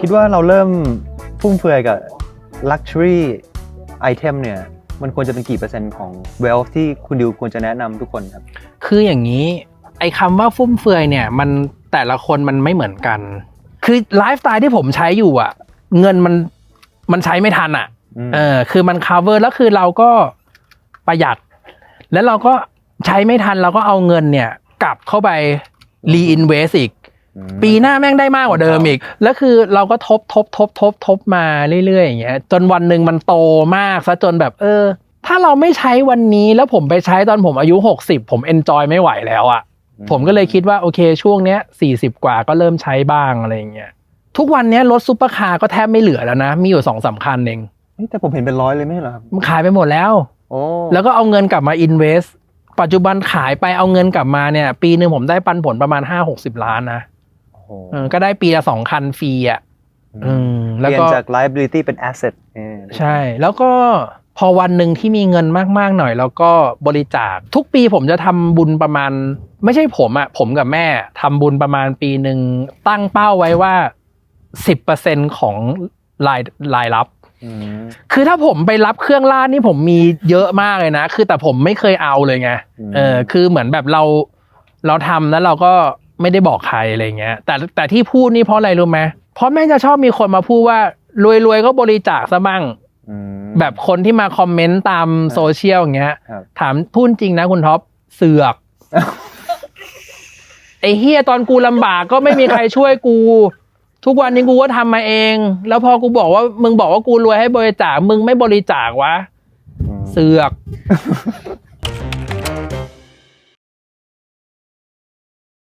คิดว่าเราเริ่มฟุ่มเฟือยกับ luxury item เนี่ยมันควรจะเป็นกี่เปอร์เซ็นต์ของ wealth ที่คุณดิวควรจะแนะนำทุกคนครับ คืออย่างนี้ ไอ้คำว่าฟุ่มเฟือยเนี่ย มันแต่ละคนมันไม่เหมือนกัน คือไลฟ์สไตล์ที่ผมใช้อยู่อะ เงินมันมันใช้ไม่ทันอะอืมเออคือมัน cover แล้วคือเราก็ประหยัด แล้วเราก็ใช้ไม่ทันเราก็เอาเงินเนี่ย กลับเข้าไป reinvest อีกม ปีหน้าแม่งได้มากกว่าเดิมอีก แล้วคือเราก็ทบทบทบทบทบมาเรื่อยๆอย่างเงี้ย จนวันหนึ่งมันโตมากซะจนแบบเออ ถ้าเราไม่ใช้วันนี้แล้วผมไปใช้ตอนผมอายุ 60 ผมเอนจอยไม่ไหวแล้วอะ่ะ ผมก็เลยคิดว่าโอเคช่วงเนี้ย40 กว่าก็เริ่มใช้บ้างอะไรอย่างเงี้ย ทุกวันเนี้ยรถซุปเปอร์คาร์ก็แทบไม่เหลือแล้วนะ มีอยู่สองสามคันเองเฮ้ยแต่ผมเห็นเป็นร้อยเลยไม่ใช่เหรอครับมันขายไปหมดแล้วโอ้แล้วก็เอาเงินกลับมา invest ปัจจุบันขายไปเอาเงินกลับมาเนี่ย ปีหนึ่งผมได้ปันผลประมาณ5-60ล้านนะโอ้โห เออก็ได้ปีละสองคันฟรีอะอืมเปแล้วลี่ยนก็จาก liability เป็น asset เออใช่ แล้วก็พอวันหนึ่งที่มีเงินมากๆหน่อย แล้วก็บริจาคทุกปีผมจะทำบุญประมาณ ไม่ใช่ผมอะผมกับแม่ทำบุญประมาณปีหนึ่งตั้งเป้าไว้ว่าสิบเปอร์เซ็นของรายรายรับอืมคือถ้าผมไปรับเครื่องราชนี่ผมมีเยอะมากเลยนะ คือแต่ผมไม่เคยเอาเลยไงเออคือเหมือนแบบเราเราทำแล้วเราก็ ไม่ได้บอกใครอะไรเงี้ย แต่แต่ที่พูดนี่เพราะอะไรรู้ไหมเพราะแม่งจะชอบมีคนมาพูดว่ารวยๆก็บริจาคซะบ้างอืมแบบคนที่มาคอมเมนต์ตามโซเชียลอย่างเงี้ยครับถามพูดจริงนะคุณท็อปเสือกไอ้เฮียตอนกูลำบากก็ไม่มีใครช่วยกู ทุกวันนี้กูก็ทำมาเอง แล้วพอกูบอกว่า มึงบอกว่ากูรวยให้บริจาคมึงไม่บริจาควะอืมเสือก